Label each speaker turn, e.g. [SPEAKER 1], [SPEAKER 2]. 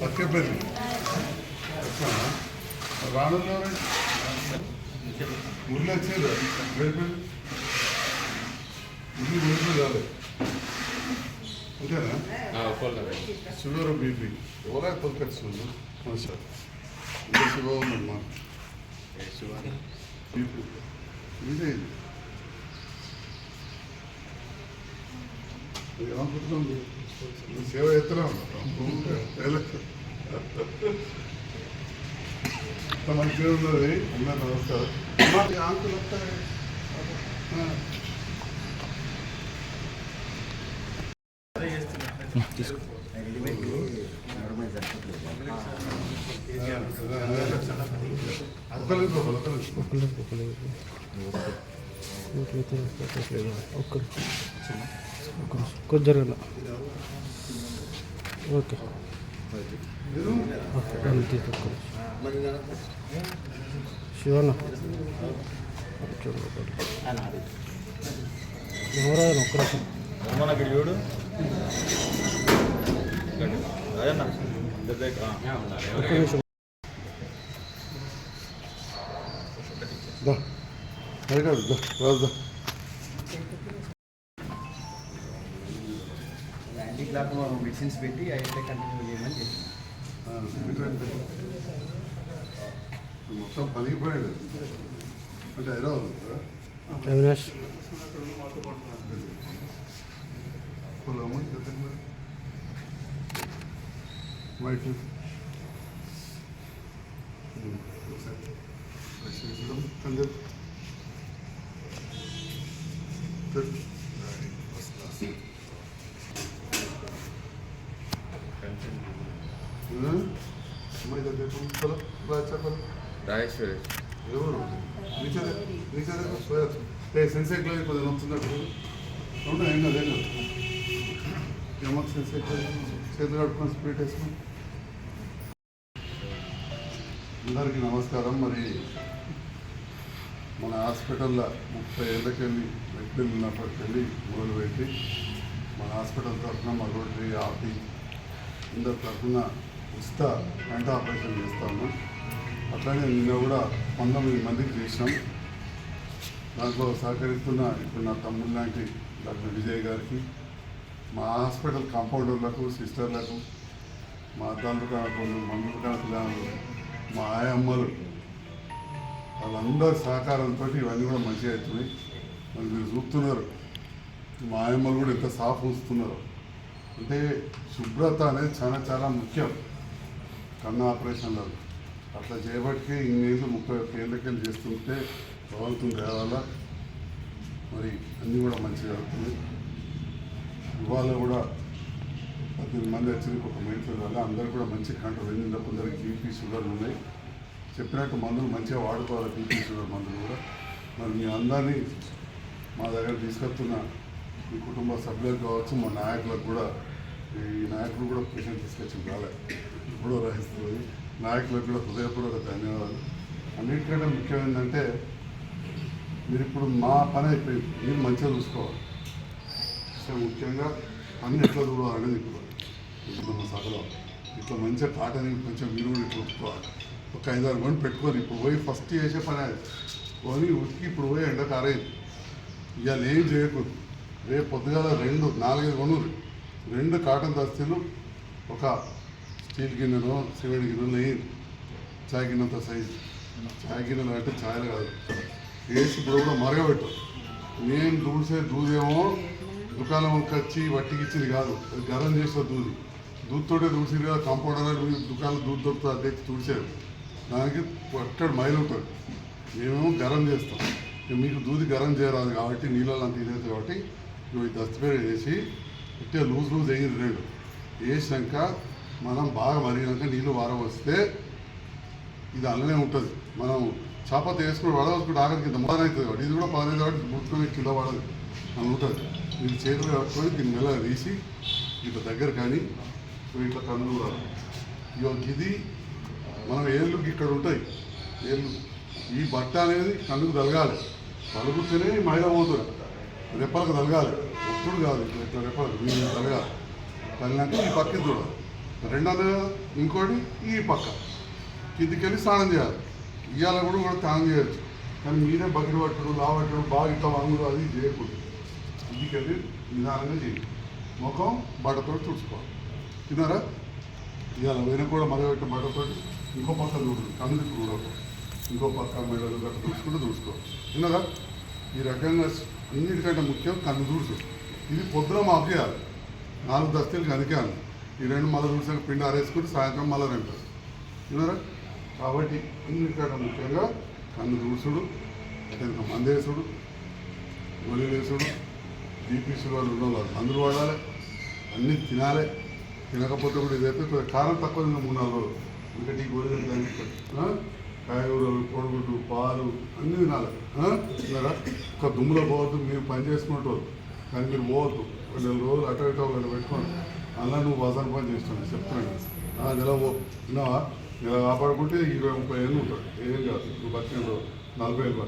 [SPEAKER 1] పక్కెపల్లి రానుల్లో వచ్చేది వేడిపల్లి మురళి వేడిపల్లి రాలేదు అంతేనా? Sugar BP. ఎవరా తొలకొచ్చు సార్ ఇంకా శివ ఉందమ్మా బీపీ. ఇదే ఇది. ఏమనుకుంటున్నాం ఈ సేవ ఎత్తనా మంచిగా ఉన్నది అందరు నమస్కారం మాకు ఆంకులు వస్తాయి ఒకరు ఒకరు
[SPEAKER 2] ఒక్కరు కొంచెం ఓకే
[SPEAKER 1] మీరు
[SPEAKER 2] తీసుకొక్కరు శివన్న ఎవరైనా ఒక్కరు
[SPEAKER 3] రమణ ఇక్కడ చూడు అదేనా
[SPEAKER 2] ఒక్క నిమిషం
[SPEAKER 1] దా అడిగాడు దా రాజు దా
[SPEAKER 4] మెడిసిన్స్ పెట్టి అయితే కంటిన్యూ చేయమని చెప్పి
[SPEAKER 1] ఆ, ఇటువంటి. మొత్తం పలిగిపోయాడు అంటే హైదరాబాద్ ఉందా?
[SPEAKER 2] అవినాష్
[SPEAKER 1] పొలము చెప్పండి మైక్
[SPEAKER 3] రాజేశ్వరి
[SPEAKER 1] ఎవరు ఏ సెన్సెక్లో కొద్దిగా నొప్పుతున్నట్టు అవునా ఏం కాదు ఏం కాదు ఏమో సెన్సెక్ చేతులు కడుపుకొని స్పీడ్ వేసుకొని అందరికీ నమస్కారం మరి మన హాస్పిటల్లో ముప్పై ఏళ్ళకెళ్ళి వ్యక్తులు ఉన్నప్పటికెళ్ళి మొదలుపెట్టి మన హాస్పిటల్ తరఫున మా రోటరీ ఆపి అందరి తరఫున ఉచిత కంట ఆపరేషన్ చేస్తాము. అట్లానే నిన్న కూడా పంతొమ్మిది మందికి చేసినాం. దాంట్లో సహకరిస్తున్న ఇప్పుడు నా తమ్ముడు లాంటి డాక్టర్ విజయ్ గారికి మా హాస్పిటల్ కాంపౌండర్లకు సిస్టర్లకు మా తండ్రి కాకుండా మందులు కాకుండా మా ఆయమ్మలు వాళ్ళందరి సహకారంతో ఇవన్నీ కూడా మంచిగా అవుతున్నాయి. మరి మీరు చూస్తున్నారు మా ఆయమ్మలు కూడా ఎంత సాఫ్ ఉంచుతున్నారు. అంటే శుభ్రత అనేది చాలా చాలా ముఖ్యం. కన్ను ఆపరేషన్లో అట్లా చేయబట్టి ఇన్నేళ్ళు ముప్పై ఒక్క ఏళ్ళకెళ్ళి చేస్తుంటే ప్రభుత్వం కావాలా? మరి అన్నీ కూడా మంచిగా జరుగుతుంది. ఇవాళ కూడా పద్దెనిమిది మంది వచ్చింది ఒక మెడికల్ వల్ల అందరూ కూడా మంచి కంట్రోల్ ఎందుకంటే కొందరికి బీపీ షుగర్లు ఉన్నాయి. చెప్పినట్టు మందులు మంచిగా వాడుకోవాలి బీపీ షుగర్ మందులు కూడా. మరి మీ అందరినీ మా దగ్గర తీసుకొస్తున్న మీ కుటుంబ సభ్యులకు కావచ్చు మా నాయకులకు కూడా ఈ నాయకులు కూడా పేషెంట్ తీసుకొచ్చి రాలే. ఇప్పుడు రహిస్తుంది నాయకులకు కూడా హృదయపూర్వక ధన్యవాదాలు. అన్నిటికంటే ముఖ్యం ఏంటంటే మీరు ఇప్పుడు మా పని అయిపోయింది. మీరు మంచిగా చూసుకోవాలి. సో ముఖ్యంగా అన్ని ఎట్లా చూడాలనేది ఇప్పుడు ఇప్పుడు మన సభలో ఇట్లా మంచిగా కాటని కొంచెం మీరు కూడా ఇట్లా ఒప్పుకోవాలి ఒక ఐదారు కొని పెట్టుకొని ఇప్పుడు పోయి ఫస్ట్ చేసే పని అది. పోనీ ఉతికి ఇప్పుడు పోయి ఎండ కారేది ఇవాళ ఏం చేయకూడదు. రేపు పొద్దుగాల రెండు నాలుగైదు కొనురు రెండు కాటన్ దస్తీలు ఒక స్టీల్ గిన్నెలో సిమెంట్ గిన్నెలో వేయండి చాయ్ గిన్నెంత సైజు. చాయ్ గిన్నెలు అంటే చాయ్ కాదు. వేసి ఇప్పుడు కూడా మరగబెట్టు. నేను దూసే దూదేమో దుకాణంకి వచ్చి వట్టికిచ్చింది కాదు. అది గరం చేసిన దూది. దూద్తోటే దూసింది కదా కంపౌండర్ దుకాణం దూద్ దొరుకుతుంది అదే తుడిచారు. దానికి అక్కడ మైలు ఉంటుంది. మేమేమో గరం చేస్తాం. ఇక మీకు దూది గరం చేయరాదు కాబట్టి నీళ్ళలో అంత ఇదైతే కాబట్టి ఇవి దస్తపేర వేసి ఇట్టే లూజ్ లూజ్ అయ్యింది రెండు. వేసినాక మనం బాగా మరిగినాక నీళ్ళు వారవస్తే ఇది అల్లనే ఉంటుంది. మనం చేపత వేసుకుని వడవసుకుంటే ఆఖరికి ఇంత మొదలు అవుతుంది కాబట్టి ఇది కూడా పదహైదు కాబట్టి ముట్టుకొని కింద పడదు. అని ఉంటుంది. దీన్ని చేతులు కట్టుకొని దీన్ని నెల తీసి ఇట్లా దగ్గర కానీ ఇట్లా కన్ను కూడా. ఇగో ఇది మనం ఏళ్ళు ఇక్కడ ఉంటాయి. ఏళ్ళు. ఈ బట్ట అనేది కన్నుకు తలగాలి. తలుగుతూనే మహిళ పోతుంది. రెప్పలకు తలగాలి. ఒత్తుడు కాదు ఇట్లా ఇట్లా రెప్పలకు దీన్ని తలగాలి. తగినాక ఈ పక్కకి చూడాలి రెండోది ఇంకోటి ఈ పక్క. కిందికెళ్ళి స్నానం చేయాలి. ఇవాళ కూడా కూడా స్నానం చేయొచ్చు. కానీ మీరే బకెట్ పట్టడం లావట్టడం బాగా ఇట్లా వంగుడు అది చేయకూడదు. కిందికి వెళ్ళి నిదానంగా చేయండి. ముఖం బట్టతో తుడుచుకోవాలి. తిన్నారా? ఇవాళ వెనక కూడా మొదలుపెట్టిన బట్టతో ఇంకో పక్క చూడండి కందుకు చూడదు ఇంకో పక్క మెడలు గట్ట చూసుకుంటే చూసుకోవాలి తిన్నారా? ఈ రకంగా అన్నిటికంటే ముఖ్యం కన్ను తుడుచు. ఇది పొద్దున మాకు చేయాలి నాలుగు దస్తీలు కనికేయాలి. ఈ రెండు మళ్ళీ చూసాక పిండి ఆరేసుకుని సాయంత్రం మళ్ళీ రెంటారు విన్నారా కాబట్టి అన్నిటికంటే ముఖ్యంగా కన్ను తుడుచుడు ఎంత మందేసుడు గొలిలేసుడు బీపీ షుగర్లు ఉన్న వాళ్ళు మందులు వాడాలి అన్నీ తినాలి. తినకపోతే కూడా ఇదైతే కారం తక్కువ తిన్న మూడు నాలుగు రోజులు. ఎందుకంటే ఈ గోళీలు కాయగూరలు కోడిగుడ్డు పాలు అన్నీ తినాలి. తిన్నారా? ఒక దుమ్ములో పోవద్దు మీరు పని చేసుకునేటోళ్ళు. కానీ మీరు పోవద్దు. రెండు నెల రోజులు అటు ఇటు పెట్టుకోండి. అలా నువ్వు వసన పని చేస్తున్నావు చెప్తున్నాను ఆ, నెల విన్నావా నెల కాపాడుకుంటే ఇరవై ముప్పై ఏళ్ళు ఉంటాడు ఏం కాదు. నువ్వు బతికే నలభై ఏళ్ళు